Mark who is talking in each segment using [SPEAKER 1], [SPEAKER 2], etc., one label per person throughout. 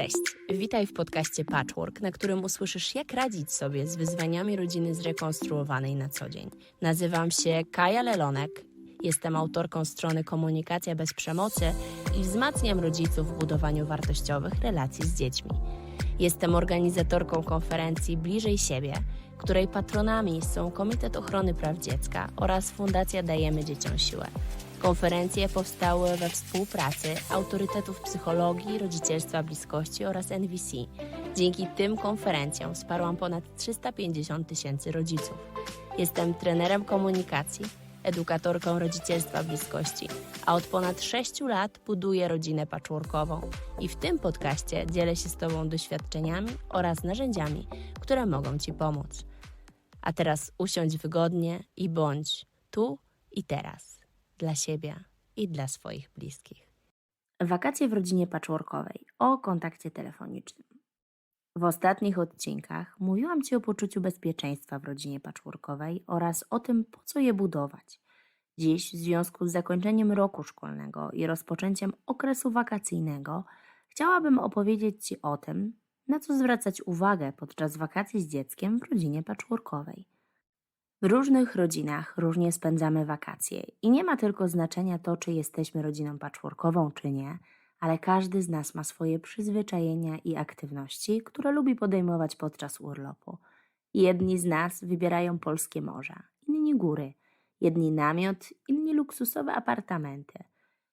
[SPEAKER 1] Cześć, witaj w podcaście Patchwork, na którym usłyszysz, jak radzić sobie z wyzwaniami rodziny zrekonstruowanej na co dzień. Nazywam się Kaja Lelonek, jestem autorką strony Komunikacja bez przemocy i wzmacniam rodziców w budowaniu wartościowych relacji z dziećmi. Jestem organizatorką konferencji Bliżej Siebie, której patronami są Komitet Ochrony Praw Dziecka oraz Fundacja Dajemy Dzieciom Siłę. Konferencje powstały we współpracy autorytetów psychologii, rodzicielstwa bliskości oraz NVC. Dzięki tym konferencjom wsparłam ponad 350 tysięcy rodziców. Jestem trenerem komunikacji, edukatorką rodzicielstwa bliskości, a od ponad 6 lat buduję rodzinę patchworkową i w tym podcaście dzielę się z Tobą doświadczeniami oraz narzędziami, które mogą Ci pomóc. A teraz usiądź wygodnie i bądź tu i teraz dla siebie i dla swoich bliskich. Wakacje w rodzinie patchworkowej o kontakcie telefonicznym. W ostatnich odcinkach mówiłam Ci o poczuciu bezpieczeństwa w rodzinie patchworkowej oraz o tym, po co je budować. Dziś, w związku z zakończeniem roku szkolnego i rozpoczęciem okresu wakacyjnego, chciałabym opowiedzieć Ci o tym, na co zwracać uwagę podczas wakacji z dzieckiem w rodzinie patchworkowej. W różnych rodzinach różnie spędzamy wakacje i nie ma tylko znaczenia to, czy jesteśmy rodziną patchworkową, czy nie, ale każdy z nas ma swoje przyzwyczajenia i aktywności, które lubi podejmować podczas urlopu. Jedni z nas wybierają polskie morza, inni góry, jedni namiot, inni luksusowe apartamenty.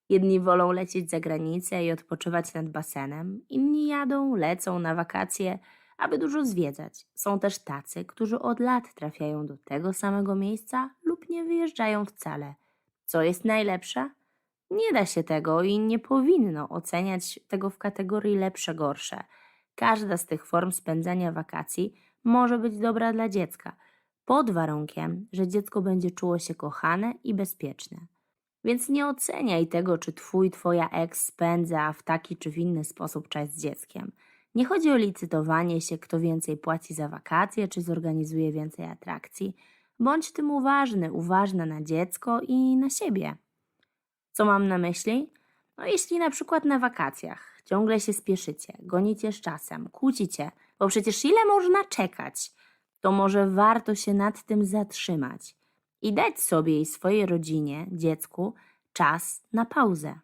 [SPEAKER 1] Jedni wolą lecieć za granicę i odpoczywać nad basenem, inni jadą, lecą na wakacje, aby dużo zwiedzać. Są też tacy, którzy od lat trafiają do tego samego miejsca lub nie wyjeżdżają wcale. Co jest najlepsze? Nie da się tego i nie powinno oceniać tego w kategorii lepsze-gorsze. Każda z tych form spędzania wakacji może być dobra dla dziecka, pod warunkiem, że dziecko będzie czuło się kochane i bezpieczne. Więc nie oceniaj tego, czy twój, twoja ex spędza w taki czy w inny sposób czas z dzieckiem. Nie chodzi o licytowanie się, kto więcej płaci za wakacje, czy zorganizuje więcej atrakcji. Bądź tym uważny, uważna na dziecko i na siebie. Co mam na myśli? No jeśli na przykład na wakacjach ciągle się spieszycie, gonicie z czasem, kłócicie, bo przecież ile można czekać, to może warto się nad tym zatrzymać i dać sobie i swojej rodzinie, dziecku, czas na pauzę.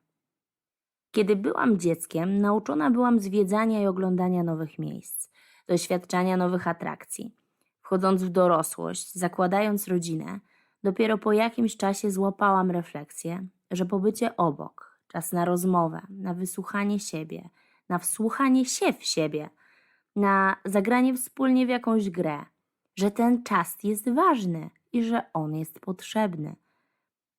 [SPEAKER 1] Kiedy byłam dzieckiem, nauczona byłam zwiedzania i oglądania nowych miejsc, doświadczania nowych atrakcji. Wchodząc w dorosłość, zakładając rodzinę, dopiero po jakimś czasie złapałam refleksję, że pobycie obok, czas na rozmowę, na wysłuchanie siebie, na wsłuchanie się w siebie, na zagranie wspólnie w jakąś grę, że ten czas jest ważny i że on jest potrzebny.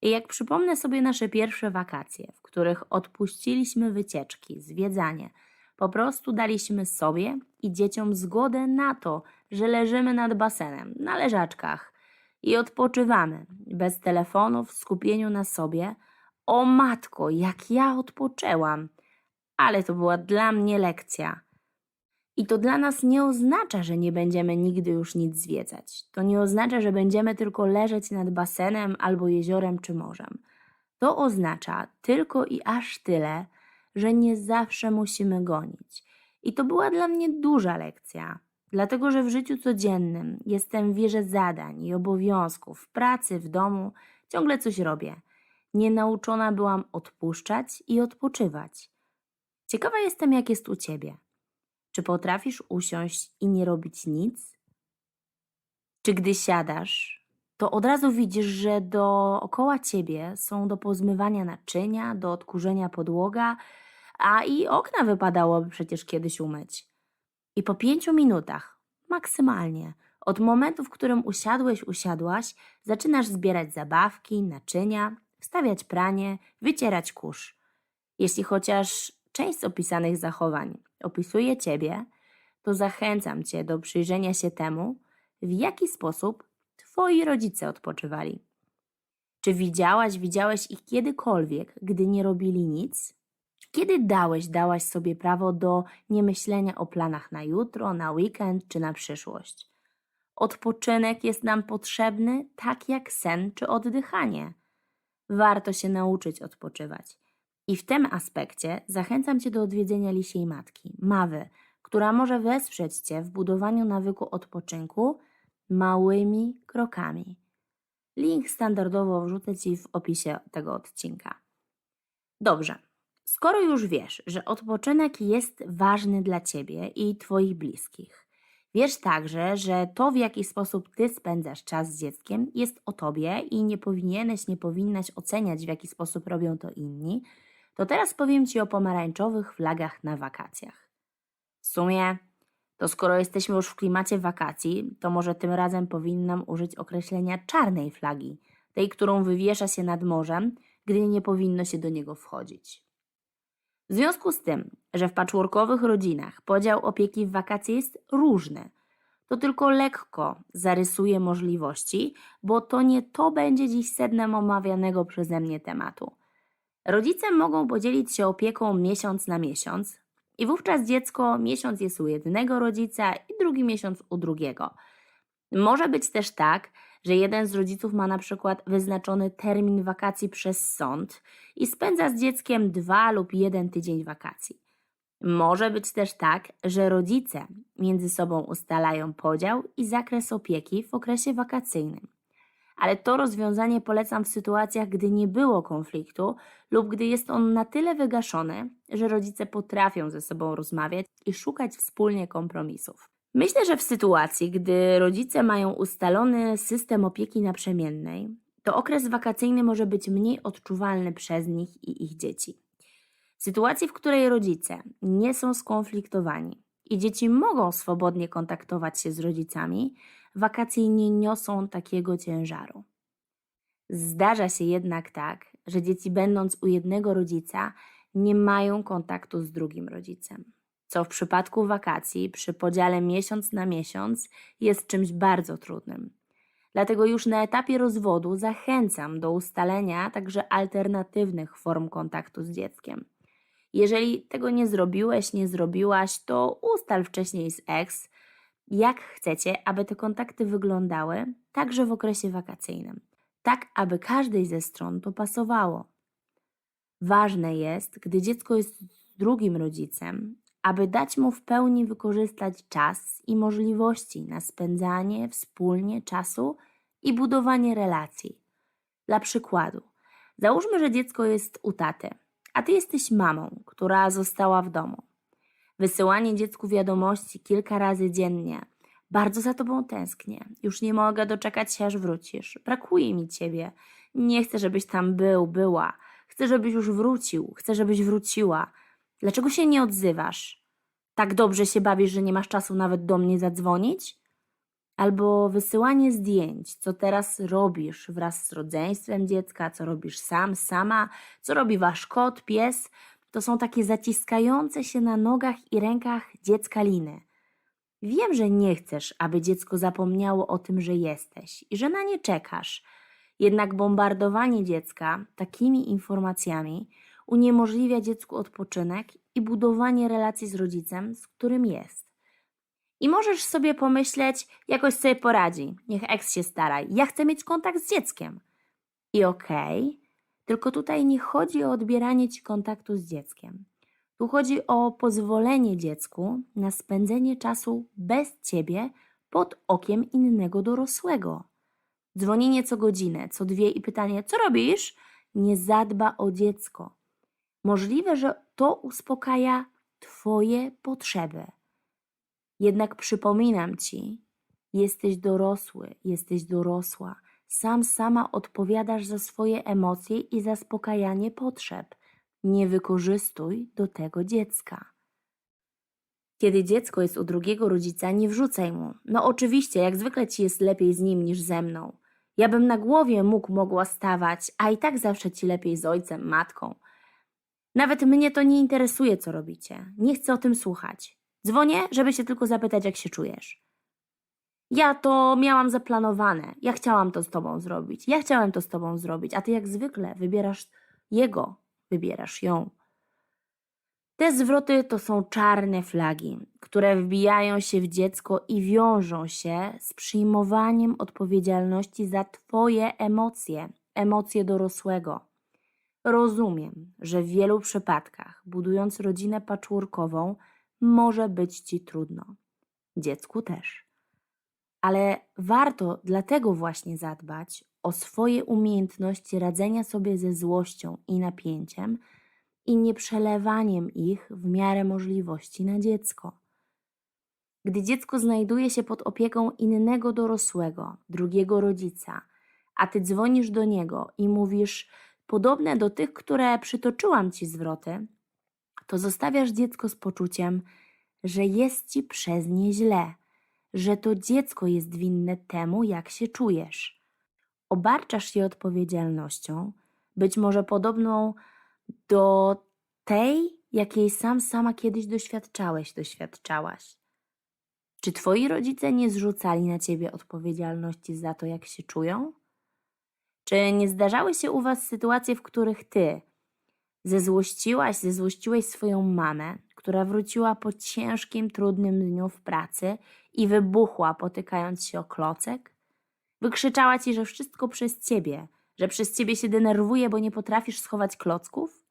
[SPEAKER 1] I jak przypomnę sobie nasze pierwsze wakacje, w których odpuściliśmy wycieczki, zwiedzanie, po prostu daliśmy sobie i dzieciom zgodę na to, że leżymy nad basenem, na leżaczkach i odpoczywamy, bez telefonów, w skupieniu na sobie. O matko, jak ja odpoczęłam! Ale to była dla mnie lekcja. I to dla nas nie oznacza, że nie będziemy nigdy już nic zwiedzać. To nie oznacza, że będziemy tylko leżeć nad basenem albo jeziorem czy morzem. To oznacza tylko i aż tyle, że nie zawsze musimy gonić. I to była dla mnie duża lekcja, dlatego że w życiu codziennym jestem w wierze zadań i obowiązków, w pracy, w domu, ciągle coś robię. Nienauczona byłam odpuszczać i odpoczywać. Ciekawa jestem, jak jest u ciebie. Czy potrafisz usiąść i nie robić nic? Czy gdy siadasz, to od razu widzisz, że dookoła ciebie są do pozmywania naczynia, do odkurzenia podłoga, a i okna wypadałoby przecież kiedyś umyć. I po pięciu minutach, maksymalnie, od momentu, w którym usiadłeś, usiadłaś, zaczynasz zbierać zabawki, naczynia, wstawiać pranie, wycierać kurz. Jeśli chociaż część z opisanych zachowań opisuje Ciebie, to zachęcam Cię do przyjrzenia się temu, w jaki sposób Twoi rodzice odpoczywali. Czy widziałaś, widziałeś ich kiedykolwiek, gdy nie robili nic? Kiedy dałeś, dałaś sobie prawo do niemyślenia o planach na jutro, na weekend czy na przyszłość? Odpoczynek jest nam potrzebny tak jak sen czy oddychanie. Warto się nauczyć odpoczywać. I w tym aspekcie zachęcam Cię do odwiedzenia Lisiej Matki, Mawy, która może wesprzeć Cię w budowaniu nawyku odpoczynku małymi krokami. Link standardowo wrzucę Ci w opisie tego odcinka. Dobrze, skoro już wiesz, że odpoczynek jest ważny dla Ciebie i Twoich bliskich, wiesz także, że to, w jaki sposób Ty spędzasz czas z dzieckiem, jest o Tobie i nie powinieneś, nie powinnaś oceniać, w jaki sposób robią to inni, to teraz powiem Ci o pomarańczowych flagach na wakacjach. W sumie, to skoro jesteśmy już w klimacie wakacji, to może tym razem powinnam użyć określenia czarnej flagi, tej, którą wywiesza się nad morzem, gdy nie powinno się do niego wchodzić. W związku z tym, że w patchworkowych rodzinach podział opieki w wakacje jest różny, to tylko lekko zarysuję możliwości, bo to nie to będzie dziś sednem omawianego przeze mnie tematu. Rodzice mogą podzielić się opieką miesiąc na miesiąc i wówczas dziecko miesiąc jest u jednego rodzica i drugi miesiąc u drugiego. Może być też tak, że jeden z rodziców ma na przykład wyznaczony termin wakacji przez sąd i spędza z dzieckiem dwa lub jeden tydzień wakacji. Może być też tak, że rodzice między sobą ustalają podział i zakres opieki w okresie wakacyjnym. Ale to rozwiązanie polecam w sytuacjach, gdy nie było konfliktu lub gdy jest on na tyle wygaszony, że rodzice potrafią ze sobą rozmawiać i szukać wspólnie kompromisów. Myślę, że w sytuacji, gdy rodzice mają ustalony system opieki naprzemiennej, to okres wakacyjny może być mniej odczuwalny przez nich i ich dzieci. W sytuacji, w której rodzice nie są skonfliktowani i dzieci mogą swobodnie kontaktować się z rodzicami, wakacje nie niosą takiego ciężaru. Zdarza się jednak tak, że dzieci, będąc u jednego rodzica, nie mają kontaktu z drugim rodzicem, co w przypadku wakacji, przy podziale miesiąc na miesiąc, jest czymś bardzo trudnym. Dlatego już na etapie rozwodu zachęcam do ustalenia także alternatywnych form kontaktu z dzieckiem. Jeżeli tego nie zrobiłeś, nie zrobiłaś, to ustal wcześniej z ex, jak chcecie, aby te kontakty wyglądały, także w okresie wakacyjnym, tak aby każdej ze stron to pasowało. Ważne jest, gdy dziecko jest z drugim rodzicem, aby dać mu w pełni wykorzystać czas i możliwości na spędzanie wspólnie czasu i budowanie relacji. Dla przykładu, załóżmy, że dziecko jest u taty, a ty jesteś mamą, która została w domu. Wysyłanie dziecku wiadomości kilka razy dziennie. Bardzo za tobą tęsknię. Już nie mogę doczekać się, aż wrócisz. Brakuje mi ciebie. Nie chcę, żebyś tam był, była. Chcę, żebyś już wrócił. Chcę, żebyś wróciła. Dlaczego się nie odzywasz? Tak dobrze się bawisz, że nie masz czasu nawet do mnie zadzwonić? Albo wysyłanie zdjęć, co teraz robisz wraz z rodzeństwem dziecka, co robisz sam, sama, co robi wasz kot, pies. To są takie zaciskające się na nogach i rękach dziecka liny. Wiem, że nie chcesz, aby dziecko zapomniało o tym, że jesteś i że na nie czekasz. Jednak bombardowanie dziecka takimi informacjami uniemożliwia dziecku odpoczynek i budowanie relacji z rodzicem, z którym jest. I możesz sobie pomyśleć, jakoś sobie poradzi, niech eks się stara, ja chcę mieć kontakt z dzieckiem. I okej, okay, tylko tutaj nie chodzi o odbieranie ci kontaktu z dzieckiem. Tu chodzi o pozwolenie dziecku na spędzenie czasu bez ciebie pod okiem innego dorosłego. Dzwonienie co godzinę, co dwie i pytanie, co robisz? Nie zadba o dziecko. Możliwe, że to uspokaja Twoje potrzeby. Jednak przypominam Ci, jesteś dorosły, jesteś dorosła. Sam sama odpowiadasz za swoje emocje i zaspokajanie potrzeb. Nie wykorzystuj do tego dziecka. Kiedy dziecko jest u drugiego rodzica, nie wrzucaj mu. No oczywiście, jak zwykle ci jest lepiej z nim niż ze mną. Ja bym na głowie mógł mogła stawać, a i tak zawsze ci lepiej z ojcem, matką. Nawet mnie to nie interesuje, co robicie. Nie chcę o tym słuchać. Dzwonię, żeby się tylko zapytać, jak się czujesz. Ja to miałam zaplanowane. Ja chciałam to z tobą zrobić. Ja chciałem to z tobą zrobić, a ty jak zwykle wybierasz jego, wybierasz ją. Te zwroty to są czarne flagi, które wbijają się w dziecko i wiążą się z przyjmowaniem odpowiedzialności za Twoje emocje, emocje dorosłego. Rozumiem, że w wielu przypadkach, budując rodzinę patchworkową, może być ci trudno. Dziecku też. Ale warto dlatego właśnie zadbać o swoje umiejętności radzenia sobie ze złością i napięciem i nie przelewaniem ich w miarę możliwości na dziecko. Gdy dziecko znajduje się pod opieką innego dorosłego, drugiego rodzica, a ty dzwonisz do niego i mówisz podobne do tych, które przytoczyłam ci zwroty, to zostawiasz dziecko z poczuciem, że jest ci przez nie źle, że to dziecko jest winne temu, jak się czujesz. Obarczasz je odpowiedzialnością, być może podobną do tej, jakiej sam sama kiedyś doświadczałeś, doświadczałaś. Czy twoi rodzice nie zrzucali na ciebie odpowiedzialności za to, jak się czują? Czy nie zdarzały się u was sytuacje, w których ty zezłościłaś, zezłościłeś swoją mamę, która wróciła po ciężkim, trudnym dniu w pracy i wybuchła, potykając się o klocek? Wykrzyczała ci, że wszystko przez ciebie, że przez ciebie się denerwuje, bo nie potrafisz schować klocków?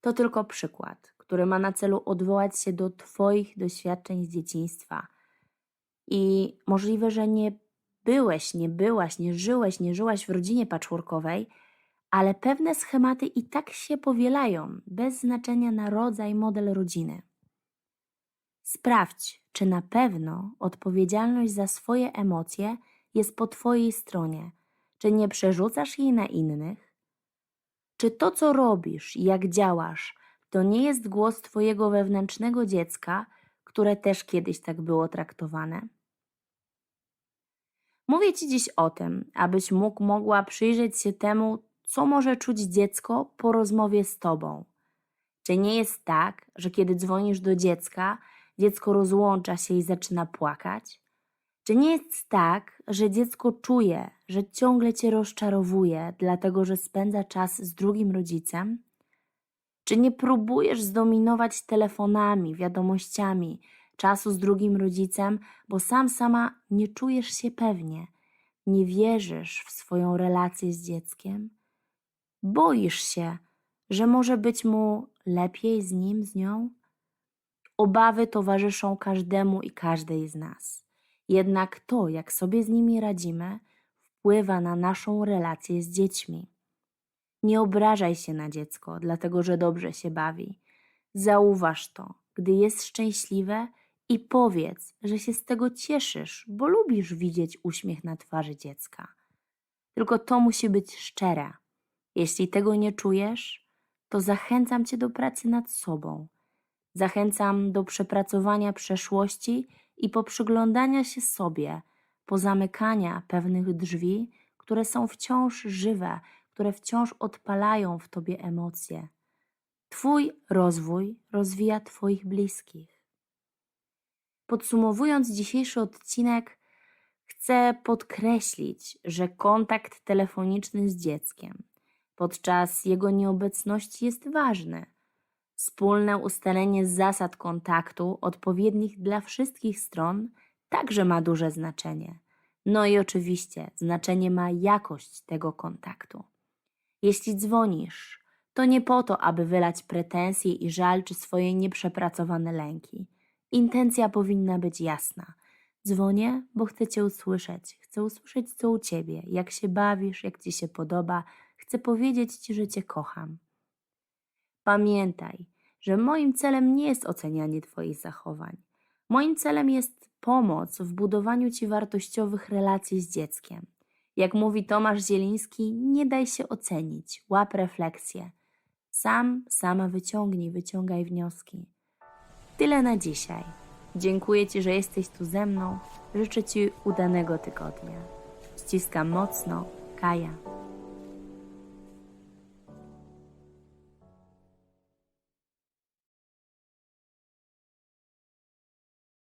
[SPEAKER 1] To tylko przykład, który ma na celu odwołać się do Twoich doświadczeń z dzieciństwa. I możliwe, że nie byłeś, nie byłaś, nie żyłeś, nie żyłaś w rodzinie patchworkowej, ale pewne schematy i tak się powielają, bez znaczenia na rodzaj, model rodziny. Sprawdź, czy na pewno odpowiedzialność za swoje emocje jest po Twojej stronie, czy nie przerzucasz jej na innych, czy to, co robisz i jak działasz, to nie jest głos Twojego wewnętrznego dziecka, które też kiedyś tak było traktowane? Mówię Ci dziś o tym, abyś mógł, mogła przyjrzeć się temu, co może czuć dziecko po rozmowie z Tobą. Czy nie jest tak, że kiedy dzwonisz do dziecka, dziecko rozłącza się i zaczyna płakać? Czy nie jest tak, że dziecko czuje, że ciągle cię rozczarowuje, dlatego że spędza czas z drugim rodzicem? Czy nie próbujesz zdominować telefonami, wiadomościami, czasu z drugim rodzicem, bo sam sama nie czujesz się pewnie, nie wierzysz w swoją relację z dzieckiem? Boisz się, że może być mu lepiej z nim, z nią? Obawy towarzyszą każdemu i każdej z nas. Jednak to, jak sobie z nimi radzimy, wpływa na naszą relację z dziećmi. Nie obrażaj się na dziecko, dlatego że dobrze się bawi. Zauważ to, gdy jest szczęśliwe i powiedz, że się z tego cieszysz, bo lubisz widzieć uśmiech na twarzy dziecka. Tylko to musi być szczere. Jeśli tego nie czujesz, to zachęcam cię do pracy nad sobą. Zachęcam do przepracowania przeszłości i poprzyglądania się sobie, pozamykania pewnych drzwi, które są wciąż żywe, które wciąż odpalają w tobie emocje. Twój rozwój rozwija Twoich bliskich. Podsumowując dzisiejszy odcinek, chcę podkreślić, że kontakt telefoniczny z dzieckiem podczas jego nieobecności jest ważny. Wspólne ustalenie zasad kontaktu, odpowiednich dla wszystkich stron, także ma duże znaczenie. No i oczywiście znaczenie ma jakość tego kontaktu. Jeśli dzwonisz, to nie po to, aby wylać pretensje i żal czy swoje nieprzepracowane lęki. Intencja powinna być jasna. Dzwonię, bo chcę Cię usłyszeć. Chcę usłyszeć, co u Ciebie, jak się bawisz, jak Ci się podoba. Chcę powiedzieć Ci, że Cię kocham. Pamiętaj, że moim celem nie jest ocenianie Twoich zachowań. Moim celem jest pomoc w budowaniu Ci wartościowych relacji z dzieckiem. Jak mówi Tomasz Zieliński, nie daj się ocenić, łap refleksję. Sam, sama wyciągnij, wyciągaj wnioski. Tyle na dzisiaj. Dziękuję Ci, że jesteś tu ze mną. Życzę Ci udanego tygodnia. Ściskam mocno, Kaja.